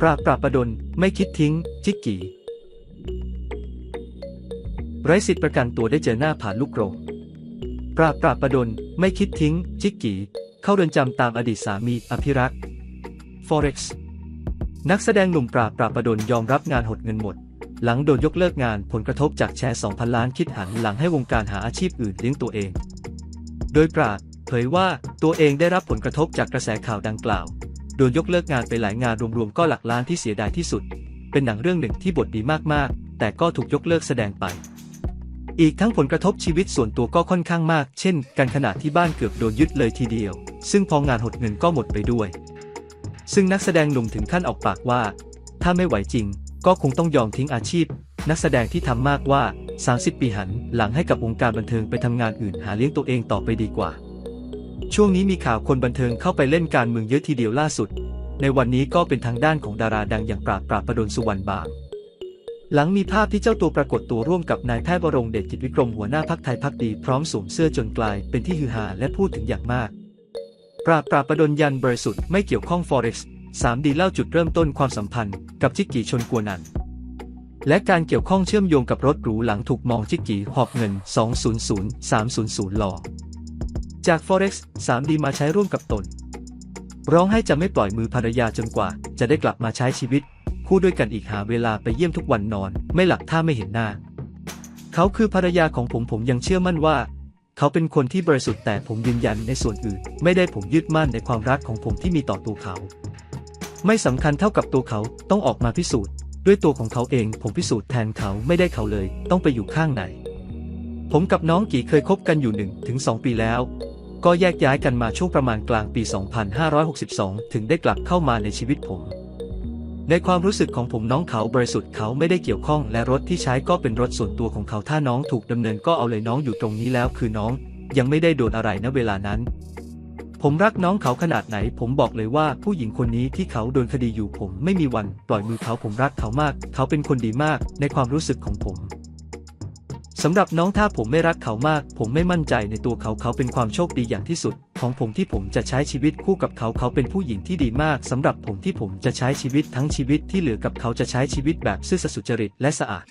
ปราบปราบประดน ไม่คิดทิ้ง จิกกีไร้สิทธิประกันตัวได้เจอหน้าผ่านลูกกรงปราบปราบประดน ไม่คิดทิ้ง จิกกีเข้าเรือนจำตามอดีตสามีอภิรักษ์ Forex นักแสดงหนุ่มปราบปราบประดนยอมรับงานหดเงินหมด หลังโดนยกเลิกงานผลกระทบจากแชร์ 2,000 ล้านคิดหันหลังให้วงการหาอาชีพอื่นเลี้ยงตัวเอง โดยปราดเผยว่าตัวเองได้รับผลกระทบจากกระแสข่าวดังกล่าว โดนยกเลิกงานไปหลายงานรวมๆก็หลักล้านที่เสียดายที่สุด เป็นหนังเรื่องหนึ่งที่บทดีมากๆ แต่ก็ถูกยกเลิกแสดงไป อีกทั้งผลกระทบชีวิตส่วนตัวก็ค่อนข้างมาก เช่น การขณะที่บ้านเกือบโดนยึดเลยทีเดียว ซึ่งพองานหดเงินก็หมดไปด้วย ซึ่งนักแสดงหนุ่มถึงขั้นออกปากว่า ถ้าไม่ไหวจริง ก็คงต้องยอมทิ้งอาชีพ นักแสดงที่ทำมากว่า 30 ปีหัน หลังให้กับวงการบันเทิงไปทำงานอื่นหาเลี้ยงตัวเองต่อไปดีกว่า ช่วงนี้มีข่าวคนบันเทิงเข้าไปเล่นการเมืองเยอะทีเดียวล่าสุด ในวันนี้ก็เป็นทางด้านของดาราดังอย่างปราบปราบประดนสุวรรณบาง หลังมีภาพที่เจ้าตัวปรากฏตัวร่วมกับนายแพทย์วรงเดชกิจวิกรมหัวหน้าพักไทยพักดีพร้อมสวมเสื้อจนกลายเป็นที่ฮือฮาและพูดถึงอย่างมาก ปราบปราบประดนยันบริสุทธิ์ไม่เกี่ยวข้อง Forex 3ดีเล่าจุดเริ่มต้นความสัมพันธ์กับจิกกีชนกัวนันและการเกี่ยวข้องเชื่อมโยงกับรถหรูหลังถูกมองจิกกีหอบเงิน 200 300 หลอ จาก Forex 3D มาใช้ร่วมกับตน ร้องให้จะไม่ปล่อยมือภรรยาจนกว่า จะได้กลับมาใช้ชีวิต คู่ด้วยกันอีกหาเวลาไปเยี่ยมทุกวันนอน ไม่หลับถ้าไม่เห็นหน้า เขาคือภรรยาของผมผมยังเชื่อมั่นว่า เขาเป็นคนที่บริสุทธิ์แต่ผมยืนยันในส่วนอื่น ไม่ได้ผมยึดมั่นในความรักของผมที่มีต่อตัวเขา ไม่สำคัญเท่ากับตัวเขาต้องออกมาพิสูจน์ ด้วยตัวของเขาเองผมพิสูจน์แทนเขาไม่ได้เขาเลย ต้องไปอยู่ข้างไหนผมกับน้องกี่เคยคบกันอยู่1ถึง2ปีแล้ว ก็แยกย้ายกันมาช่วงประมาณกลางปี 2562 ถึงได้กลับเข้ามาในชีวิตผม ในความรู้สึกของผมน้องเขาบริสุทธิ์เขาไม่ได้เกี่ยวข้อง และรถที่ใช้ก็เป็นรถส่วนตัวของเขาถ้าน้องถูกดำเนินก็เอาเลยน้องอยู่ตรงนี้แล้วคือน้อง ยังไม่ได้โดนอะไรณเวลานั้น ผมรักน้องเขาขนาดไหน ผมบอกเลยว่าผู้หญิงคนนี้ที่เขาโดนคดีอยู่ผมไม่มีวัน ปล่อยมือเขาผมรักเขามาก เขาเป็นคนดีมาก ในความรู้สึกของผม สำหรับน้องถ้าผมไม่รักเขามาก ผมไม่มั่นใจในตัวเขาเขาเป็นความโชคดีอย่างที่สุด ของผมที่ผมจะใช้ชีวิตคู่กับเขาเขาเป็นผู้หญิงที่ดีมากสำหรับผมที่ผมจะใช้ชีวิตทั้งชีวิตที่เหลือกับเขาจะใช้ชีวิตแบบซื่อสัตย์สุจริตและสะอาด